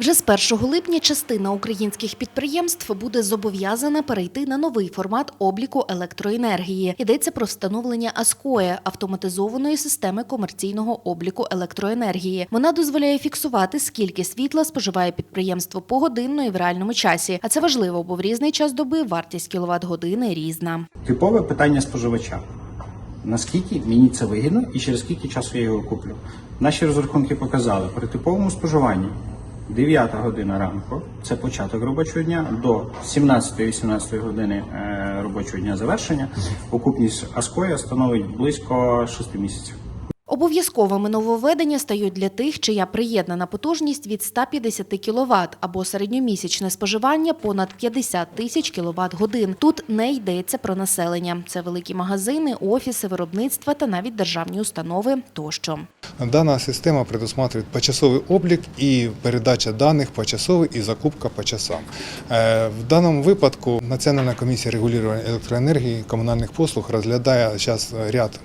Вже з 1 липня частина українських підприємств буде зобов'язана перейти на новий формат обліку електроенергії. Йдеться про встановлення АСКОЕ – автоматизованої системи комерційного обліку електроенергії. Вона дозволяє фіксувати, скільки світла споживає підприємство погодинно і в реальному часі. А це важливо, бо в різний час доби вартість кіловат години різна. Типове питання споживача. Наскільки мені це вигідно і через скільки часу я його куплю? Наші розрахунки показали при типовому споживанні 9 година ранку це початок робочого дня до 17-18 години е, робочого дня завершення. Окупність Аскоя становить близько 6 місяців. Обов'язковими нововведення стають для тих, чия приєднана потужність від 150 кВт або середньомісячне споживання понад 50 тисяч кВт годин. Тут не йдеться про населення. Це великі магазини, офіси, виробництва та навіть державні установи тощо. Дана система предусматривает почасовий облік і передача даних почасовий і закупка по часам. Е, В даному випадку Національна комісія регулювання електроенергії комунальних послуг розглядає зараз ряд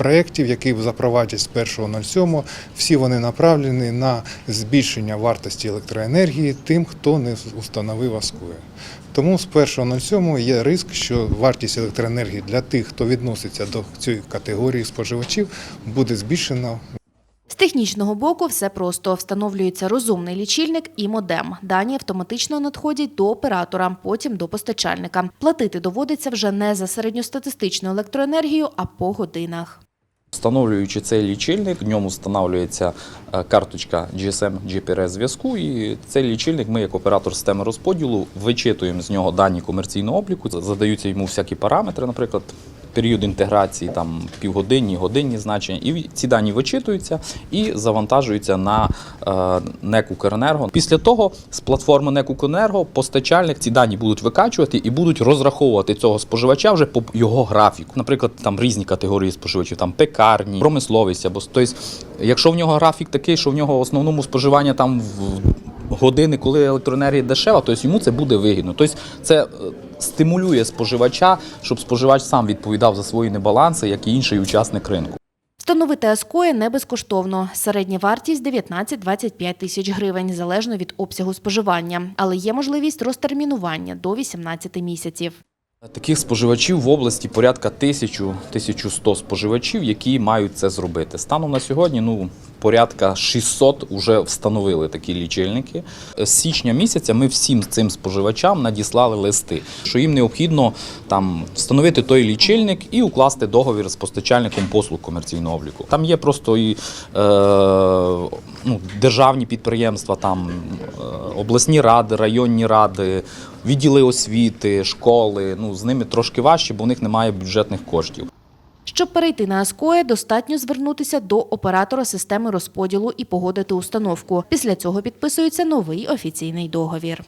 проєктів, які запровадять з 1.07. Всі вони направлені на збільшення вартості електроенергії тим, хто не установив АСКОє. Тому з 1.07 є ризик, що вартість електроенергії для тих, хто відноситься до цієї категорії споживачів, буде збільшена З технічного боку все просто встановлюється розумний лічильник і модем. Дані автоматично надходять до оператора, потім до постачальника. Платити доводиться вже не за середньостатистичну електроенергію, а по годинах. Встановлюючи цей лічильник, в ньому встановлюється е, карточка GSM GPRS зв'язку, і цей лічильник ми, як оператор системи розподілу, вичитуємо з нього дані комерційного обліку, задаються йому всякі параметри, наприклад. Період інтеграції, там півгодинні, годинні значення, і ці дані вичитуються і завантажуються на е, НЕК «Укренерго». Після того з платформи НЕК «Укренерго» постачальник ці дані будуть викачувати і будуть розраховувати цього споживача вже по його графіку. Наприклад, там різні категорії споживачів, там пекарні, промисловість або тобто, якщо в нього графік такий, що в нього в основному споживання там в години, коли електроенергія дешева, то йому це буде вигідно. Тобто це е, стимулює споживача, щоб споживач сам відповідав за свої небаланси, як і інший учасник ринку. Встановити АСКОє не безкоштовно. Середня вартість 19-25 тисяч гривень, залежно від обсягу споживання. Але є можливість розтермінування до 18 місяців. Таких споживачів в області порядка 1000-1100 споживачів, які мають це зробити. Станом на сьогодні, ну порядка 600 вже встановили такі лічильники. З січня місяця ми всім цим споживачам надіслали листи, що їм необхідно там встановити той лічильник і укласти договір з постачальником послуг комерційного обліку. Там є просто і е, ну, державні підприємства, там е, обласні ради, районні ради, відділи освіти, школи. Ну з ними трошки важче, бо в них немає бюджетних коштів. Щоб перейти на АСКОє, достатньо звернутися до оператора системи розподілу і погодити установку. Після цього підписується новий офіційний договір.